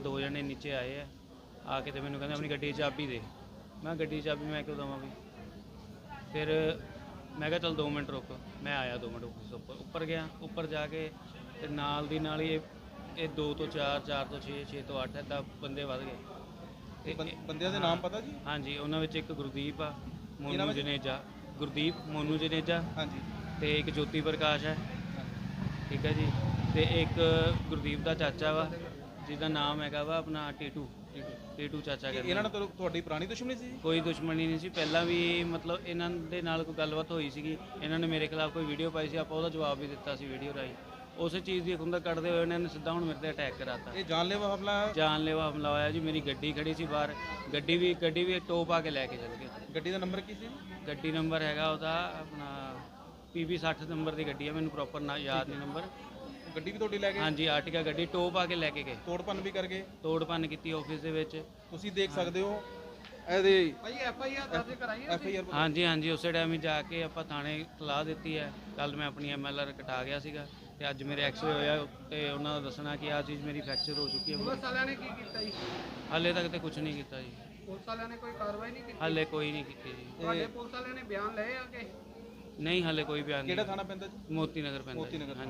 ਦੋ ਜਣੇ ਨੀਚੇ ਆਏ ਆ ਆ ਕੇ ਤੇ ਮੈਨੂੰ ਕਹਿੰਦੇ ਆਪਣੀ ਗੱਡੀ ਦੀ ਚਾਬੀ ਦੇ। ਮੈਂ ਗੱਡੀ ਦੀ ਚਾਬੀ ਮੈਂ ਕਿਉਂ ਦਵਾਂ ਵੀ ਫਿਰ ਮੈਂ ਕਿਹਾ ਚਲ 2 ਮਿੰਟ ਰੁਕ। ਮੈਂ ਆਇਆ 2 ਮਿੰਟ ਉਸ ਉੱਪਰ ਉੱਪਰ ਗਿਆ ਉੱਪਰ ਜਾ ਕੇ ਤੇ ਨਾਲ ਦੀ ਨਾਲ ਹੀ ਇਹ ਇਹ 2 ਤੋਂ 4 4 ਤੋਂ 6 6 ਤੋਂ 8 ਏਦਾਂ ਬੰਦੇ ਵੱਧ ਗਏ। ਤੇ ਬੰ- ਬੰਦਿਆਂ ਦੇ ਨਾਮ ਪਤਾ ਜੀ? ਹਾਂਜੀ ਉਹਨਾਂ ਵਿੱਚ ਇੱਕ ਗੁਰਦੀਪ ਆ ਇਹਨਾਂ ਮੋਨੂ ਵਿੱਚ? ਜਨੇਜਾ। ਗੁਰਦੀਪ ਮੋਨੂ ਜਨੇਜਾ। ਹਾਂਜੀ। ਤੇ ਇੱਕ ਜੋਤੀ ਪ੍ਰਕਾਸ਼ ਹੈ ਠੀਕ ਹੈ ਜੀ। ਤੇ ਇੱਕ ਗੁਰਦੀਪ ਦਾ ਚਾਚਾ ਵਾ। ਜਿਹਦਾ ਨਾਮ ਹੈਗਾ ਵਾ ਆਪਣਾ ਟੀਟੂ ਟੀਟੂ ਚਾਚਾ ਕਹਿੰਦੇ ਇਹਨਾਂ ਨਾਲ ਤੁਹਾਡੀ ਪੁਰਾਣੀ ਦੁਸ਼ਮਣੀ ਸੀ ਜੀ? ਕੋਈ ਦੁਸ਼ਮਣੀ ਨਹੀਂ ਸੀ। ਪਹਿਲਾਂ ਵੀ ਮਤਲਬ ਇਹਨਾਂ ਦੇ ਨਾਲ ਕੋਈ ਗੱਲਬਾਤ ਹੋਈ ਸੀਗੀ। ਇਹਨਾਂ ਨੇ ਮੇਰੇ ਖਿਲਾਫ ਕੋਈ ਵੀਡੀਓ ਪਾਈ ਸੀ। ਆਪਾਂ ਉਹਦਾ ਜਵਾਬ ਵੀ ਦਿੱਤਾ ਸੀ ਵੀਡੀਓ ਰਾਹੀਂ। ਉਸੇ ਚੀਜ਼ ਦੀ ਖੁੰਦਾ ਕੱਢਦੇ ਹੋਏ ਇਹਨਾਂ ਨੇ ਸਿੱਧਾ ਹੁਣ ਮੇਰੇ ਤੇ ਅਟੈਕ ਕਰਾਤਾ। ਇਹ ਜਾਨਲੇਵਾ ਹਮਲਾ ਜਾਨਲੇਵਾ ਹਮਲਾ ਹੋਇਆ ਜੀ। ਮੇਰੀ ਗੱਡੀ ਖੜੀ ਸੀ ਬਾਹਰ। ਗੱਡੀ ਵੀ ਗੱਡੀ ਵੀ ਟੋਪ ਪਾ ਕੇ ਲੈ ਕੇ ਚਲ ਗਏ। ਗੱਡੀ ਦਾ ਨੰਬਰ ਕੀ ਸੀ? ਗੱਡੀ ਨੰਬਰ ਹੈਗਾ ਉਹਦਾ ਆਪਣਾ PB 60 ਨੰਬਰ ਦੀ ਗੱਡੀ ਹੈ ਮੈਨੂੰ ਪ੍ਰੋਪਰ ਨਾ ਯਾਦ ਨਹੀਂ ਨੰਬਰ। ਗੱਡੀ ਵੀ ਤੁਹਾਡੀ ਲੈ ਗਏ? ਹਾਂਜੀ ਆਰਟਿਕਾ ਗੱਡੀ ਟੋਪ ਆ ਕੇ ਲੈ ਕੇ ਗਏ। ਤੋੜ ਭੰਨ ਵੀ ਕਰ ਗਏ ਤੋੜ ਭੰਨ ਕੀਤੀ ਆਫਿਸ ਦੇ ਵਿੱਚ। ਤੁਸੀਂ ਦੇਖ ਸਕਦੇ ਹੋ ਇਹਦੇ ਭਾਈ ਐਫ ਆਈ ਆਰ ਦਰਜ ਕਰਾਈ ਐਫ ਆਈ ਆਰ ਹਾਂਜੀ ਹਾਂਜੀ ਉਸੇ ਟਾਈਮ ਹੀ ਜਾ ਕੇ ਆਪਾਂ ਥਾਣੇ ਸਲਾਹ ਦਿੱਤੀ ਹੈ। ਕੱਲ ਮੈਂ ਆਪਣੀ ਐਮਐਲਆਰ ਕਟਾ ਗਿਆ ਸੀਗਾ ਤੇ ਅੱਜ ਮੇਰੇ ਐਕਸਰੇ ਹੋਇਆ ਤੇ ਉਹਨਾਂ ਦਾ ਦੱਸਣਾ ਕਿ ਆਹ ਚੀਜ਼ ਮੇਰੀ ਫ੍ਰੈਕਚਰ ਹੋ ਚੁੱਕੀ ਹੈ। ਪੁਲਿਸ ਵਾਲਿਆਂ ਨੇ ਕੀ ਕੀਤਾ ਜੀ? ਹਾਲੇ ਤੱਕ ਤੇ ਕੁਝ ਨਹੀਂ ਕੀਤਾ ਜੀ। ਪੁਲਿਸ ਵਾਲਿਆਂ ਨੇ ਕੋਈ ਕਾਰਵਾਈ ਨਹੀਂ ਕੀਤੀ? ਹਾਲੇ ਕੋਈ ਨਹੀਂ ਕੀਤੀ ਜੀ। ਤੁਹਾਡੇ ਪੁਲਿਸ ਵਾਲਿਆਂ ਨੇ ਬਿਆਨ ਲਏ ਆ ਕਿ ਨਹੀਂ ਹਾਲੇ ਕੋਈ ਬਿਆਨ ਕਿਹੜਾ ਨਹੀਂ। ਥਾਣਾ ਪੈਂਦਾ ਜੀ? ਮੋਤੀ ਨਗਰ ਪੈਂਦਾ ਮੋਤੀ ਜੀ। ਨਗਰ। ਹਾਂਜੀ।